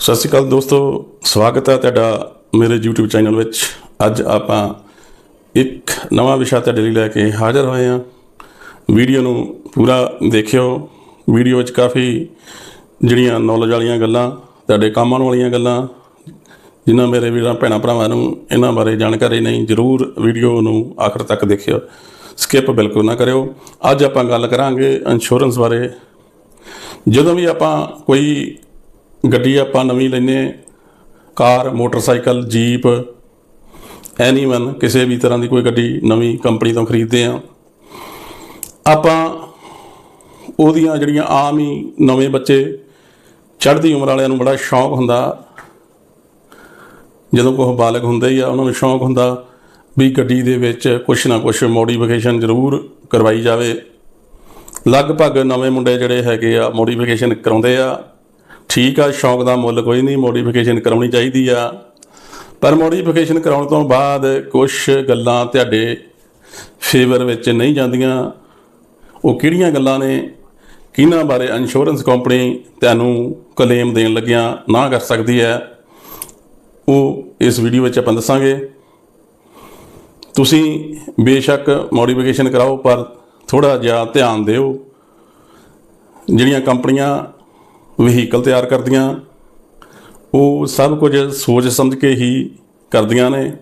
ਸਤਿ ਸ਼੍ਰੀ ਅਕਾਲ ਦੋਸਤੋ, ਸਵਾਗਤ ਹੈ ਤੁਹਾਡਾ ਮੇਰੇ YouTube ਚੈਨਲ ਵਿੱਚ। ਅੱਜ ਆਪਾਂ ਇੱਕ ਨਵਾਂ ਵਿਸ਼ਾ ਤੁਹਾਡੇ ਲਈ ਲੈ ਕੇ ਹਾਜ਼ਰ ਹੋਏ ਹਾਂ। ਵੀਡੀਓ ਨੂੰ ਪੂਰਾ ਦੇਖਿਓ। ਵੀਡੀਓ ਵਿੱਚ ਕਾਫੀ ਜਿਹੜੀਆਂ ਨੌਲੇਜ ਵਾਲੀਆਂ ਗੱਲਾਂ, ਤੁਹਾਡੇ ਕੰਮ ਆਉਣ ਵਾਲੀਆਂ ਗੱਲਾਂ, ਜਿਨ੍ਹਾਂ ਮੇਰੇ ਵੀਰਾਂ, ਭੈਣਾਂ ਭਰਾਵਾਂ ਨੂੰ ਇਹਨਾਂ ਬਾਰੇ ਜਾਣਕਾਰੀ ਨਹੀਂ, ਜ਼ਰੂਰ ਵੀਡੀਓ ਨੂੰ ਆਖਰ ਤੱਕ ਦੇਖਿਓ। ਸਕਿਪ ਬਿਲਕੁਲ ਨਾ ਕਰਿਓ। ਅੱਜ ਆਪਾਂ ਗੱਲ ਕਰਾਂਗੇ ਇੰਸ਼ੋਰੈਂਸ ਬਾਰੇ। ਜਦੋਂ ਵੀ ਆਪਾਂ ਕੋਈ ਗੱਡੀ ਆਪਾਂ ਨਵੀਂ ਲੈਨੇ ਕਾਰ, ਮੋਟਰਸਾਈਕਲ, ਜੀਪ ਐਨੀਵਨ ਕਿਸੇ ਵੀ ਤਰ੍ਹਾਂ ਦੀ ਕੋਈ ਗੱਡੀ ਨਵੀਂ ਕੰਪਨੀ ਤੋਂ ਖਰੀਦਦੇ ਆ ਆਪਾਂ ਉਹਦੀਆਂ ਜਿਹੜੀਆਂ ਆਮ ਹੀ ਨਵੇਂ ਬੱਚੇ ਚੜ੍ਹਦੀ ਉਮਰ ਵਾਲਿਆਂ ਨੂੰ ਬੜਾ ਸ਼ੌਂਕ ਹੁੰਦਾ। ਜਦੋਂ ਕੋਈ ਬਾਲਗ ਹੁੰਦੇ ਹੀ ਆ, ਉਹਨਾਂ ਨੂੰ ਸ਼ੌਂਕ ਹੁੰਦਾ ਵੀ ਗੱਡੀ ਦੇ ਵਿੱਚ ਕੁਛ ਨਾ ਕੁਛ ਮੋਡੀਫਿਕੇਸ਼ਨ ਜ਼ਰੂਰ ਕਰਵਾਈ ਜਾਵੇ। ਲਗਭਗ ਨਵੇਂ ਮੁੰਡੇ ਜਿਹੜੇ ਹੈਗੇ ਆ ਮੋਡੀਫਿਕੇਸ਼ਨ ਕਰਾਉਂਦੇ ਆ। ਠੀਕ ਆ, ਸ਼ੌਂਕ ਦਾ ਮੁੱਲ ਕੋਈ ਨਹੀਂ ਮੋਡੀਫਿਕੇਸ਼ਨ ਕਰਾਉਣੀ ਚਾਹੀਦੀ ਆ। ਪਰ ਮੋਡੀਫਿਕੇਸ਼ਨ ਕਰਾਉਣ ਤੋਂ ਬਾਅਦ ਕੁਝ ਗੱਲਾਂ ਤੁਹਾਡੇ ਫੇਵਰ ਵਿੱਚ ਨਹੀਂ ਜਾਂਦੀਆਂ। ਉਹ ਕਿਹੜੀਆਂ ਗੱਲਾਂ ਨੇ? ਕਿਹਨਾਂ ਬਾਰੇ ਇੰਸ਼ੋਰੈਂਸ ਕੰਪਨੀ ਤੁਹਾਨੂੰ ਕਲੇਮ ਦੇਣ ਲੱਗਿਆਂ ਨਾ ਕਰ ਸਕਦੀ ਹੈ? ਉਹ ਇਸ ਵੀਡੀਓ ਵਿੱਚ ਆਪਾਂ ਦੱਸਾਂਗੇ। ਤੁਸੀਂ ਬੇਸ਼ੱਕ ਮੋਡੀਫਿਕੇਸ਼ਨ ਕਰਾਓ, ਪਰ ਥੋੜਾ ਜਿਹਾ ਧਿਆਨ ਦਿਓ। ਜਿਹੜੀਆਂ ਕੰਪਨੀਆਂ ਵਹੀਕਲ ਤਿਆਰ ਕਰਦੀਆਂ। ਉਹ ਸਭ ਕੁਝ ਸੋਚ ਸਮਝ ਕੇ ਹੀ ਕਰਦੀਆਂ ਨੇ।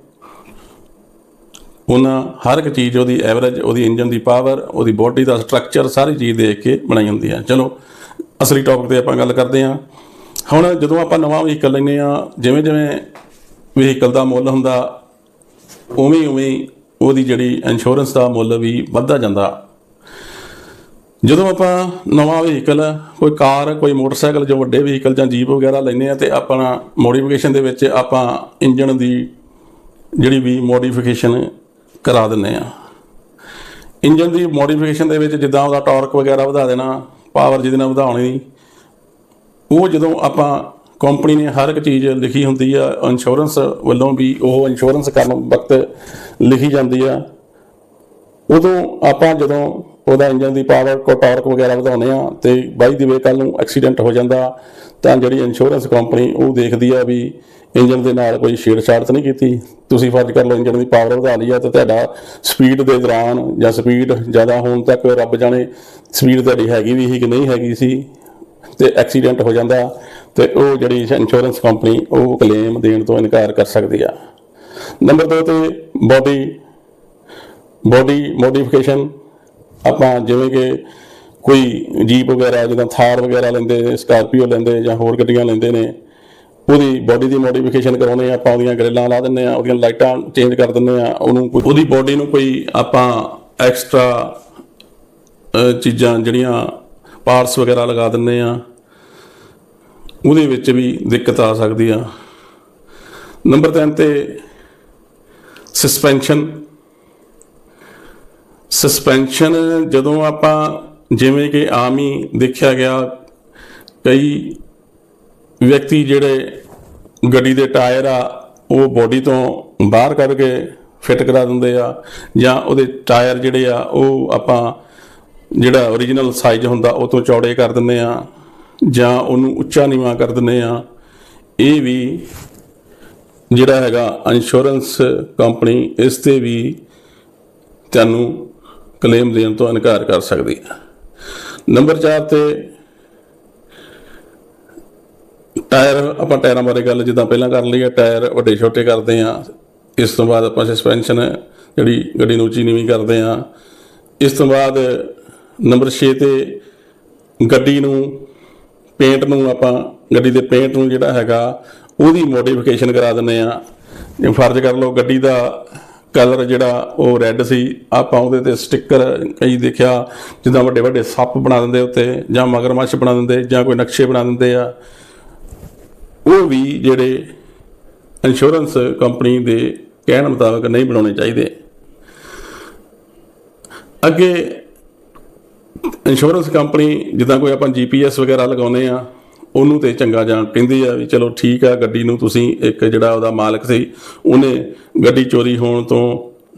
ਉਹਨਾਂ ਹਰ ਇੱਕ ਚੀਜ਼, ਉਹਦੀ ਐਵਰੇਜ ਉਹਦੀ ਇੰਜਨ ਦੀ ਪਾਵਰ ਉਹਦੀ ਬੋਡੀ ਦਾ ਸਟਰਕਚਰ ਸਾਰੀ ਚੀਜ਼ ਦੇਖ ਕੇ ਬਣਾਈ ਹੁੰਦੀ ਹੈ। ਚਲੋ, ਅਸਲੀ ਟੌਪਿਕ ਤੇ ਆਪਾਂ ਗੱਲ ਕਰਦੇ ਹਾਂ। ਹੁਣ ਜਦੋਂ ਆਪਾਂ ਨਵਾਂ ਵਹੀਕਲ ਲੈਂਦੇ ਆ ਜਿਵੇਂ ਜਿਵੇਂ ਵਹੀਕਲ ਦਾ ਮੁੱਲ ਹੁੰਦਾ ਉਵੇਂ ਉਵੇਂ ਉਹਦੀ ਜਿਹੜੀ ਇੰਸ਼ੋਰੈਂਸ ਦਾ ਮੁੱਲ ਵੀ ਵੱਧਦਾ ਜਾਂਦਾ। ਜਦੋਂ ਆਪਾਂ ਨਵਾਂ ਵਹੀਕਲ, ਕੋਈ ਕਾਰ, ਕੋਈ ਮੋਟਰਸਾਈਕਲ, ਜੋ ਵੱਡੇ ਵਹੀਕਲ, ਜਾਂ ਜੀਪ ਵਗੈਰਾ ਲੈਨੇ ਆ ਤੇ ਆਪਣਾ ਮੋਡੀਫਿਕੇਸ਼ਨ ਦੇ ਵਿੱਚ ਆਪਾਂ ਇੰਜਨ ਦੀ ਜਿਹੜੀ ਵੀ ਮੋਡੀਫਿਕੇਸ਼ਨ ਕਰਾ ਦਿੰਨੇ ਆ ਇੰਜਨ ਦੀ ਮੋਡੀਫਿਕੇਸ਼ਨ ਦੇ ਵਿੱਚ ਜਿੱਦਾਂ ਉਹਦਾ ਟਾਰਕ ਵਗੈਰਾ ਵਧਾ ਦੇਣਾ ਪਾਵਰ ਜਿਹਦੇ ਨਾਲ ਵਧਾਉਣੀ, ਉਹ ਜਦੋਂ ਆਪਾਂ ਕੰਪਨੀ ਨੇ ਹਰ ਇੱਕ ਚੀਜ਼ ਲਿਖੀ ਹੁੰਦੀ ਆ ਇੰਸ਼ੋਰੈਂਸ ਵੱਲੋਂ ਵੀ ਉਹ ਇੰਸ਼ੋਰੈਂਸ ਕਰਨ ਵਕਤ ਲਿਖੀ ਜਾਂਦੀ ਆ, ਉਦੋਂ ਆਪਾਂ ਜਦੋਂ ਉਹਦਾ ਇੰਜਨ ਦੀ ਪਾਵਰ ਕੋ ਟਾਰਕ ਵਗੈਰਾ ਵਧਾਉਂਦੇ ਆ ਤੇ ਬਾਈ ਦੀ ਵੇ ਕੱਲ ਨੂੰ ਐਕਸੀਡੈਂਟ ਹੋ ਜਾਂਦਾ, ਤਾਂ ਜਿਹੜੀ ਇੰਸ਼ੋਰੈਂਸ ਕੰਪਨੀ ਉਹ ਦੇਖਦੀ ਆ ਵੀ ਇੰਜਨ ਦੇ ਨਾਲ ਕੋਈ ਛੇੜਛਾੜ ਤਾਂ ਨਹੀਂ ਕੀਤੀ। ਤੁਸੀਂ ਫਰਜ਼ ਕਰ ਲਓ ਇੰਜਨ ਦੀ ਪਾਵਰ ਵਧਾ ਲਈ ਆ ਤੇ ਤੁਹਾਡਾ ਸਪੀਡ ਦੇ ਦੌਰਾਨ ਜਾਂ ਸਪੀਡ ਜ਼ਿਆਦਾ ਹੋਣ ਤੱਕ ਰੱਬ ਜਾਣੇ ਸਪੀਡ ਤੁਹਾਡੀ ਹੈਗੀ ਵੀ ਸੀ ਕਿ ਨਹੀਂ ਹੈਗੀ ਸੀ ਤੇ ਐਕਸੀਡੈਂਟ ਹੋ ਜਾਂਦਾ ਤੇ ਉਹ ਜਿਹੜੀ ਇੰਸ਼ੋਰੈਂਸ ਕੰਪਨੀ ਉਹ ਕਲੇਮ ਦੇਣ ਤੋਂ ਇਨਕਾਰ ਕਰ ਸਕਦੀ ਆ। ਨੰਬਰ 2 ਤੇ ਬੋਡੀ ਬੋਡੀ ਮੋਡੀਫਿਕੇਸ਼ਨ ਆਪਾਂ ਜਿਵੇਂ ਕਿ ਕੋਈ ਜੀਪ ਵਗੈਰਾ ਜਿੱਦਾਂ ਥਾਰ ਵਗੈਰਾ ਲੈਂਦੇ, ਸਕਾਰਪੀਓ ਲੈਂਦੇ ਜਾਂ ਹੋਰ ਗੱਡੀਆਂ ਲੈਂਦੇ ਨੇ, ਉਹਦੀ ਬੋਡੀ ਦੀ ਮੋਡੀਫਿਕੇਸ਼ਨ ਕਰਾਉਨੇ ਆ, ਆਪਾਂ ਉਹਦੀਆਂ ਗ੍ਰਿਲਾਂ ਲਾ ਦਿੰਨੇ ਆ, ਉਹਦੀਆਂ ਲਾਈਟਾਂ ਚੇਂਜ ਕਰ ਦਿੰਨੇ ਆ, ਉਹਨੂੰ ਕੋਈ- ਉਹਦੀ ਬੋਡੀ ਨੂੰ ਕੋਈ ਆਪਾਂ ਐਕਸਟਰਾ ਚੀਜ਼ਾਂ ਜਿਹੜੀਆਂ ਪਾਰਟਸ ਵਗੈਰਾ ਲਗਾ ਦਿੰਨੇ ਆ, ਉਹਦੇ ਵਿੱਚ ਵੀ ਦਿੱਕਤ ਆ ਸਕਦੀ ਆ। ਨੰਬਰ 3 ਤੇ ਸਸਪੈਂਸ਼ਨ ਸਸਪੈਂਸ਼ਨ ਜਦੋਂ ਆਪਾਂ ਜਿਵੇਂ ਕਿ ਆਮ ਹੀ ਦੇਖਿਆ ਗਿਆ, ਕਈ ਵਿਅਕਤੀ ਜਿਹੜੇ ਗੱਡੀ ਦੇ ਟਾਇਰ ਆ, ਉਹ ਬੋਡੀ ਤੋਂ ਬਾਹਰ ਕੱਢ ਕੇ ਫਿੱਟ ਕਰਾ ਦਿੰਦੇ ਆ ਜਾਂ ਉਹਦੇ ਟਾਇਰ ਜਿਹੜੇ ਆ, ਉਹ ਆਪਾਂ ਜਿਹੜਾ origignal ਸਾਈਜ਼ ਹੁੰਦਾ ਉਹ ਤੋਂ ਚੌੜੇ ਕਰ ਦਿੰਦੇ ਆ ਜਾਂ ਉਹਨੂੰ ਉੱਚਾ ਨੀਵਾਂ ਕਰ ਦਿੰਦੇ ਆ। ਇਹ ਵੀ ਜਿਹੜਾ ਹੈਗਾ ਇੰਸ਼ੋਰੈਂਸ ਕੰਪਨੀ ਇਸ ਤੇ ਵੀ ਤੁਹਾਨੂੰ ਕਲੇਮ ਦੇਣ ਤੋਂ ਇਨਕਾਰ ਕਰ ਸਕਦੀ ਹੈ। ਨੰਬਰ 4 ਤੇ ਟਾਇਰ, ਆਪਾਂ ਟਾਇਰਾਂ ਬਾਰੇ ਗੱਲ ਜਿੱਦਾਂ ਪਹਿਲਾਂ ਕਰ ਲਈ ਹੈ ਟਾਇਰ ਵੱਡੇ ਛੋਟੇ ਕਰਦੇ ਆ ਇਸ ਤੋਂ ਬਾਅਦ ਆਪਾਂ ਸਸਪੈਂਸ਼ਨ ਜਿਹੜੀ ਗੱਡੀ ਨੂੰ ਉੱਚੀ ਨੀਵੀਂ ਕਰਦੇ ਆ ਇਸ ਤੋਂ ਬਾਅਦ ਨੰਬਰ 6 ਤੇ ਗੱਡੀ ਨੂੰ ਪੇਂਟ ਨੂੰ ਆਪਾਂ, ਗੱਡੀ ਦੇ ਪੇਂਟ ਨੂੰ ਜਿਹੜਾ ਹੈਗਾ, ਉਹਦੀ ਮੋਡੀਫਿਕੇਸ਼ਨ ਕਰਾ ਦਿੰਦੇ ਆ ਫਰਜ਼ ਕਰ ਲਓ ਗੱਡੀ ਦਾ ਕਲਰ ਜਿਹੜਾ ਉਹ ਰੈੱਡ ਸੀ, ਆਪਾਂ ਉਹਦੇ ਤੇ ਸਟicker ਕਈ ਦੇਖਿਆ, ਜਿੱਦਾਂ ਵੱਡੇ ਵੱਡੇ ਸੱਪ ਬਣਾ ਦਿੰਦੇ ਉੱਤੇ, ਜਾਂ ਮਗਰਮੱਛ ਬਣਾ ਦਿੰਦੇ, ਜਾਂ ਕੋਈ ਨਕਸ਼ੇ ਬਣਾ ਦਿੰਦੇ ਆ। ਉਹ ਵੀ ਜਿਹੜੇ ਇੰਸ਼ੋਰੈਂਸ ਕੰਪਨੀ ਦੇ ਕਹਿਣ ਮੁਤਾਬਕ ਨਹੀਂ ਬਣਾਉਣੇ ਚਾਹੀਦੇ। ਅੱਗੇ ਇੰਸ਼ੋਰੈਂਸ ਕੰਪਨੀ ਜਿੱਦਾਂ ਕੋਈ ਆਪਾਂ ਜੀਪੀਐਸ ਵਗੈਰਾ ਲਗਾਉਂਦੇ ਆ ਉਹਨੂੰ ਤੇ ਚੰਗਾ ਜਾਣ, ਕਹਿੰਦੇ ਆ ਵੀ ਚਲੋ ਠੀਕ ਆ, ਗੱਡੀ ਨੂੰ ਤੁਸੀਂ ਇੱਕ ਜਿਹੜਾ ਉਹਦਾ ਮਾਲਕ ਸੀ, ਉਹਨੇ ਗੱਡੀ ਚੋਰੀ ਹੋਣ ਤੋਂ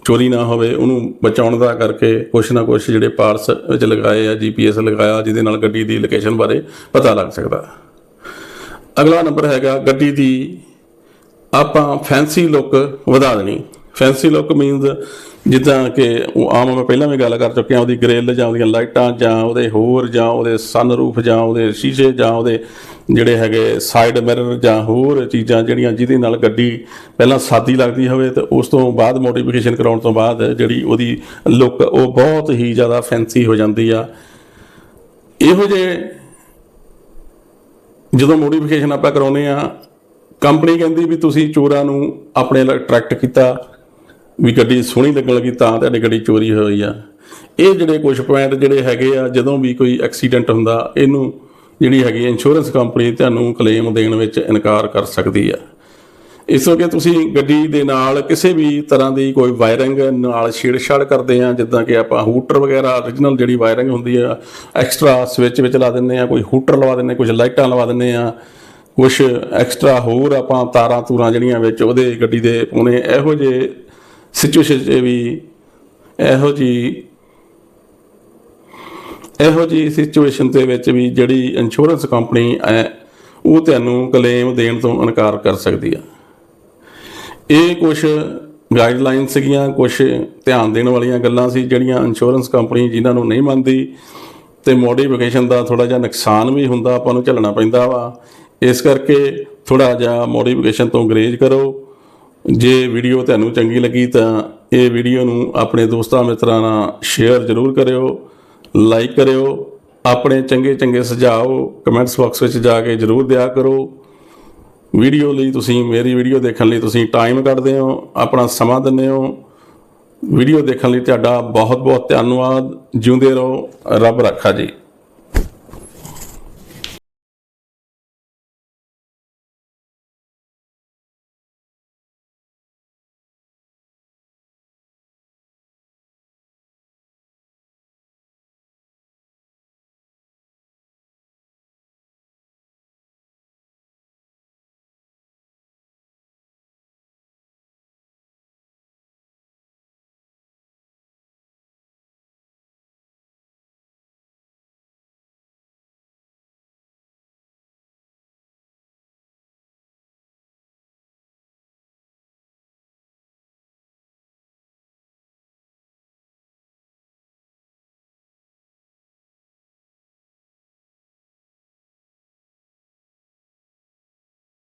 ਚੋਰੀ ਨਾ ਹੋਵੇ, ਉਹਨੂੰ ਬਚਾਉਣ ਦਾ ਕਰਕੇ ਕੁਛ ਨਾ ਕੁਛ ਜਿਹੜੇ ਪਾਰਸ ਵਿੱਚ ਲਗਾਏ ਆ ਜੀਪੀਐਸ ਲਗਾਇਆ, ਜਿਹਦੇ ਨਾਲ ਗੱਡੀ ਦੀ ਲੋਕੇਸ਼ਨ ਬਾਰੇ ਪਤਾ ਲੱਗ ਸਕਦਾ। ਅਗਲਾ ਨੰਬਰ ਹੈਗਾ, ਗੱਡੀ ਦੀ ਆਪਾਂ ਫੈਂਸੀ ਲੁੱਕ ਵਧਾ ਦੇਣੀ। ਫੈਂਸੀ ਲੁੱਕ ਮੀਨਸ ਜਿੱਦਾਂ ਕਿ ਉਹ ਆਮ ਮੈਂ ਪਹਿਲਾਂ ਵੀ ਗੱਲ ਕਰ ਚੁੱਕਿਆ, ਉਹਦੀ ਗ੍ਰਿਲ ਜਾਂ ਉਹਦੀਆਂ ਲਾਈਟਾਂ ਜਾਂ ਉਹਦੇ ਹੋਰ ਜਾਂ ਉਹਦੇ ਸਨਰੂਫ ਜਾਂ ਉਹਦੇ ਸ਼ੀਸ਼ੇ ਜਾਂ ਉਹਦੇ ਜਿਹੜੇ ਹੈਗੇ ਸਾਈਡ ਮਿਰਰ ਜਾਂ ਹੋਰ ਚੀਜ਼ਾਂ ਜਿਹੜੀਆਂ ਜਿਹਦੇ ਨਾਲ ਗੱਡੀ ਪਹਿਲਾਂ ਸਾਦੀ ਲੱਗਦੀ ਹੋਵੇ ਤੇ ਉਸ ਤੋਂ ਬਾਅਦ ਮੋਡੀਫਿਕੇਸ਼ਨ ਕਰਾਉਣ ਤੋਂ ਬਾਅਦ ਜਿਹੜੀ ਉਹਦੀ ਲੁੱਕ ਉਹ ਬਹੁਤ ਹੀ ਜ਼ਿਆਦਾ ਫੈਂਸੀ ਹੋ ਜਾਂਦੀ ਆ। ਇਹੋ ਜਿਹੇ ਜਦੋਂ ਮੋਡੀਫਿਕੇਸ਼ਨ ਆਪਾਂ ਕਰਾਉਨੇ ਆ ਕੰਪਨੀ ਕਹਿੰਦੀ ਵੀ ਤੁਸੀਂ ਚੋਰਾਂ ਨੂੰ ਆਪਣੇ ਲਈ ਅਟਰੈਕਟ ਕੀਤਾ। ਵੀ ਗੱਡੀ ਸੋਹਣੀ ਲੱਗਣ ਲੱਗੀ ਤਾਂ ਤੁਹਾਡੀ ਗੱਡੀ ਚੋਰੀ ਹੋਈ ਆ। ਇਹ ਜਿਹੜੇ ਕੁਝ ਪੁਆਇੰਟ ਜਿਹੜੇ ਹੈਗੇ ਆ, ਜਦੋਂ ਵੀ ਕੋਈ ਐਕਸੀਡੈਂਟ ਹੁੰਦਾ, ਇਹਨੂੰ ਜਿਹੜੀ ਹੈਗੀ ਇੰਸ਼ੋਰੈਂਸ ਕੰਪਨੀ ਤੁਹਾਨੂੰ ਕਲੇਮ ਦੇਣ ਵਿੱਚ ਇਨਕਾਰ ਕਰ ਸਕਦੀ ਆ। ਇਸ ਕਰਕੇ ਤੁਸੀਂ ਗੱਡੀ ਦੇ ਨਾਲ ਕਿਸੇ ਵੀ ਤਰ੍ਹਾਂ ਦੀ ਕੋਈ ਵਾਇਰਿੰਗ ਨਾਲ ਛੇੜਛਾੜ ਕਰਦੇ ਆ, ਜਿੱਦਾਂ ਕਿ ਆਪਾਂ ਹੂਟਰ ਵਗੈਰਾ origignal ਜਿਹੜੀ ਵਾਇਰਿੰਗ ਹੁੰਦੀ ਆ ਐਕਸਟਰਾ ਸਵਿਚ ਵਿੱਚ ਲਾ ਦਿੰਦੇ ਆ, ਕੋਈ ਹੂਟਰ ਲਵਾ ਦਿੰਦੇ ਕੁਝ ਲਾਈਟਾਂ ਲਵਾ ਦਿੰਦੇ ਆ ਕੁਝ ਐਕਸਟਰਾ ਹੋਰ ਆਪਾਂ ਤਾਰਾਂ ਤੂਰਾਂ ਜਿਹੜੀਆਂ ਵਿੱਚ ਉਹਦੇ ਗੱਡੀ ਦੇ ਪਾਉਣੇ ਇਹੋ ਜਿਹੇ ਸਿਚੁਏਸ਼ਨ 'ਚ ਵੀ ਇਹੋ ਜੀ ਇਹੋ ਜੀ ਸਿਚੁਏਸ਼ਨ ਦੇ ਵਿੱਚ ਵੀ ਜਿਹੜੀ ਇੰਸ਼ੋਰੈਂਸ ਕੰਪਨੀ ਹੈ, ਉਹ ਤੁਹਾਨੂੰ ਕਲੇਮ ਦੇਣ ਤੋਂ ਇਨਕਾਰ ਕਰ ਸਕਦੀ ਆ। ਇਹ ਕੁਝ ਗਾਈਡਲਾਈਨ ਸੀਗੀਆਂ ਕੁਝ ਧਿਆਨ ਦੇਣ ਵਾਲੀਆਂ ਗੱਲਾਂ ਸੀ, ਜਿਹੜੀਆਂ ਇੰਸ਼ੋਰੈਂਸ ਕੰਪਨੀ ਜਿਨ੍ਹਾਂ ਨੂੰ ਨਹੀਂ ਮੰਨਦੀ ਤੇ ਮੋਡੀਫਿਕੇਸ਼ਨ ਦਾ ਥੋੜਾ ਜਿਹਾ ਨੁਕਸਾਨ ਵੀ ਹੁੰਦਾ, ਆਪਾਂ ਨੂੰ ਝੱਲਣਾ ਪੈਂਦਾ ਵਾ। ਇਸ ਕਰਕੇ ਥੋੜਾ ਜਿਹਾ ਮੋਡੀਫਿਕੇਸ਼ਨ ਤੋਂ ਗਰੇਜ ਕਰੋ। ਜੇ ਵੀਡੀਓ ਤੁਹਾਨੂੰ ਚੰਗੀ ਲੱਗੀ ਤਾਂ ਇਹ ਵੀਡੀਓ ਨੂੰ ਆਪਣੇ ਦੋਸਤਾਂ ਮਿੱਤਰਾਂ ਨਾਲ ਸ਼ੇਅਰ ਜ਼ਰੂਰ ਕਰਿਓ, ਲਾਈਕ ਕਰਿਓ, ਆਪਣੇ ਚੰਗੇ ਚੰਗੇ ਸੁਝਾਓ ਕਮੈਂਟਸ ਬਾਕਸ ਵਿੱਚ ਜਾ ਕੇ ਜ਼ਰੂਰ ਦਿਆ ਕਰੋ। ਵੀਡੀਓ ਲਈ ਤੁਸੀਂ, ਮੇਰੀ ਵੀਡੀਓ ਦੇਖਣ ਲਈ ਤੁਸੀਂ ਟਾਈਮ ਕੱਢਦੇ ਹੋ, ਆਪਣਾ ਸਮਾਂ ਦਿੰਦੇ ਹੋ। ਵੀਡੀਓ ਦੇਖਣ ਲਈ ਤੁਹਾਡਾ ਬਹੁਤ ਬਹੁਤ ਧੰਨਵਾਦ। ਜਿਉਂਦੇ ਰਹੋ। ਰੱਬ ਰੱਖਾ ਜੀ।